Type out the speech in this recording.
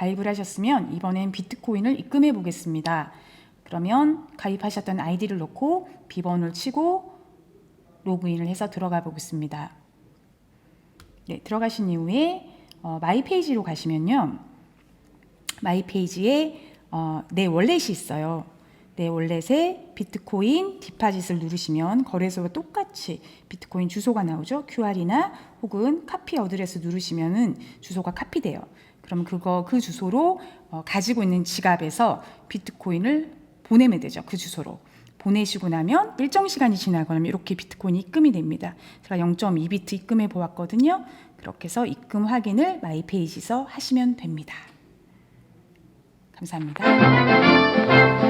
가입을 하셨으면 이번엔 비트코인을 입금해 보겠습니다. 그러면 가입하셨던 아이디를 넣고 비번을 치고 로그인을 해서 들어가 보겠습니다. 네, 들어가신 이후에 어, 마이 페이지로 가시면요. 마이 페이지에 어, 내 월렛이 있어요. 내 월렛에 비트코인 디파짓을 누르시면 거래소와 똑같이 비트코인 주소가 나오죠. QR이나 혹은 카피 어드레스 누르시면은 주소가 카피돼요. 그럼 그거 그 주소로 어, 가지고 있는 지갑에서 비트코인을 보내면 되죠. 그 주소로. 보내시고 나면 일정 시간이 지나고 나면 이렇게 비트코인이 입금이 됩니다. 제가 0.2비트 입금해 보았거든요. 그렇게 해서 입금 확인을 마이 페이지에서 하시면 됩니다. 감사합니다.